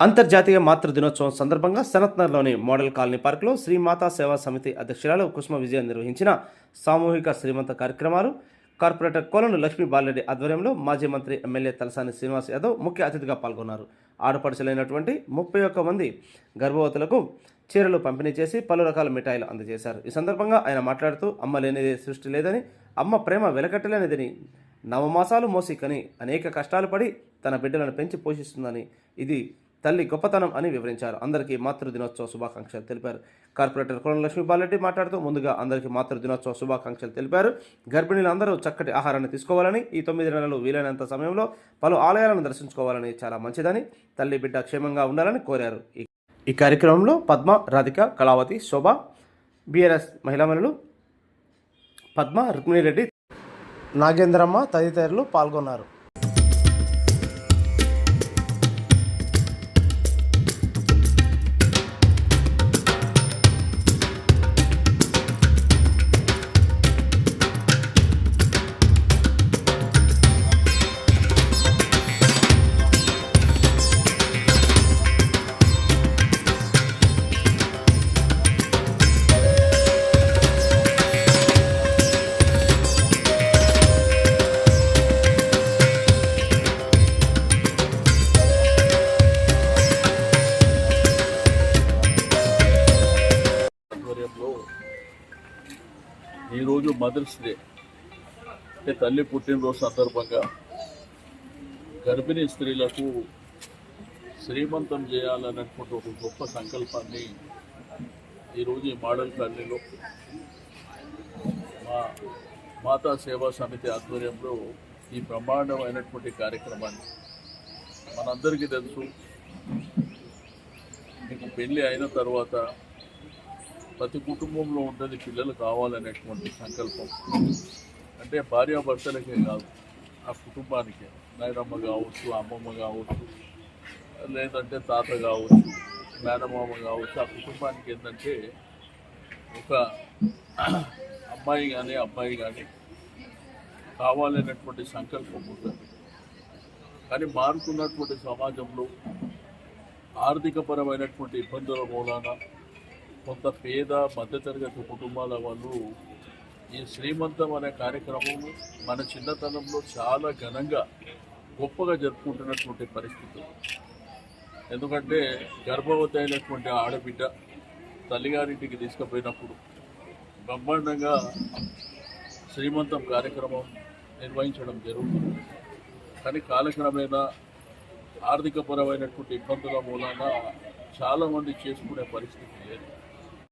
అంతర్జాతీయ మాతృ దినోత్సవం సందర్భంగా సనత్నర్లోని మోడల్ కాలనీ పార్కులో శ్రీమాతా సేవా సమితి అధ్యక్షురాలు కుసుమ విజయం నిర్వహించిన సామూహిక శ్రీమంత కార్యక్రమాలు. కార్పొరేటర్ కోలను లక్ష్మీ బాలరెడ్డి ఆధ్వర్యంలో మాజీ మంత్రి ఎమ్మెల్యే తలసాని శ్రీనివాస్ యాదవ్ ముఖ్య అతిథిగా పాల్గొన్నారు. ఆడపడుచులైనటువంటి ముప్పై ఒక్క మంది గర్భవతులకు చీరలు పంపిణీ చేసి పలు రకాల మిఠాయిలు అందజేశారు. ఈ సందర్భంగా ఆయన మాట్లాడుతూ అమ్మ లేనిదే సృష్టి లేదని అమ్మ ప్రేమ వెలకట్టలేనిదని నవమాసాలు మోసి కని అనేక కష్టాలు పడి తన బిడ్డలను పెంచి పోషిస్తుందని ఇది తల్లి గొప్పతనం అని వివరించారు. అందరికీ మాతృ దినోత్సవ శుభాకాంక్షలు తెలిపారు. కార్పొరేటర్ కోన లక్ష్మీ బాలరెడ్డి మాట్లాడుతూ ముందుగా అందరికీ మాతృ దినోత్సవ శుభాకాంక్షలు తెలిపారు. గర్భిణీలందరూ చక్కటి ఆహారాన్ని తీసుకోవాలని ఈ తొమ్మిది నెలలు వీలైనంత సమయంలో పలు ఆలయాలను దర్శించుకోవాలని చాలా మంచిదని తల్లి బిడ్డ క్షేమంగా ఉండాలని కోరారు. ఈ కార్యక్రమంలో పద్మ రాధిక కళావతి శోభ బిఆర్ఎస్ మహిళామణులు పద్మ రుక్మిణిరెడ్డి నాగేంద్రమ్మ తదితరులు పాల్గొన్నారు. ఈరోజు మదర్స్ డే. అంటే తల్లి పుట్టినరోజు సందర్భంగా గర్భిణీ స్త్రీలకు శ్రీమంతం చేయాలన్నటువంటి ఒక గొప్ప సంకల్పాన్ని ఈరోజు ఈ మోడల్ కాలనీలో మా మాతా సేవా సమితి ఆధ్వర్యంలో ఈ బ్రహ్మాండమైనటువంటి కార్యక్రమాన్ని మనందరికీ తెలుసు. మీకు పెళ్ళి అయిన తర్వాత ప్రతి కుటుంబంలో ఉంటుంది పిల్లలు కావాలనేటువంటి సంకల్పం. అంటే భార్యాభర్తలకే కాదు ఆ కుటుంబానికే. నాయనమ్మ కావచ్చు అమ్మమ్మ కావచ్చు లేదంటే తాత కావచ్చు మేనమామ కావచ్చు ఆ కుటుంబానికి ఏంటంటే ఒక అమ్మాయి కానీ అబ్బాయి కానీ కావాలనేటువంటి సంకల్పం ఉంటుంది. కానీ మారుతున్నటువంటి సమాజంలో ఆర్థికపరమైనటువంటి ఇబ్బందుల మూలాన కొంత పేద మధ్యతరగతి కుటుంబాల వాళ్ళు ఈ శ్రీమంతం అనే కార్యక్రమం మన చిన్నతనంలో చాలా ఘనంగా గొప్పగా జరుపుకుంటున్నటువంటి పరిస్థితి. ఎందుకంటే గర్భవతి అయినటువంటి ఆడబిడ్డ తల్లిగారింటికి తీసుకుపోయినప్పుడు బ్రహ్మాండంగా శ్రీమంతం కార్యక్రమం నిర్వహించడం జరుగుతుంది. కానీ కాలక్రమేణా ఆర్థికపరమైనటువంటి ఇబ్బందుల మూలాన చాలామంది చేసుకునే పరిస్థితి లేదు.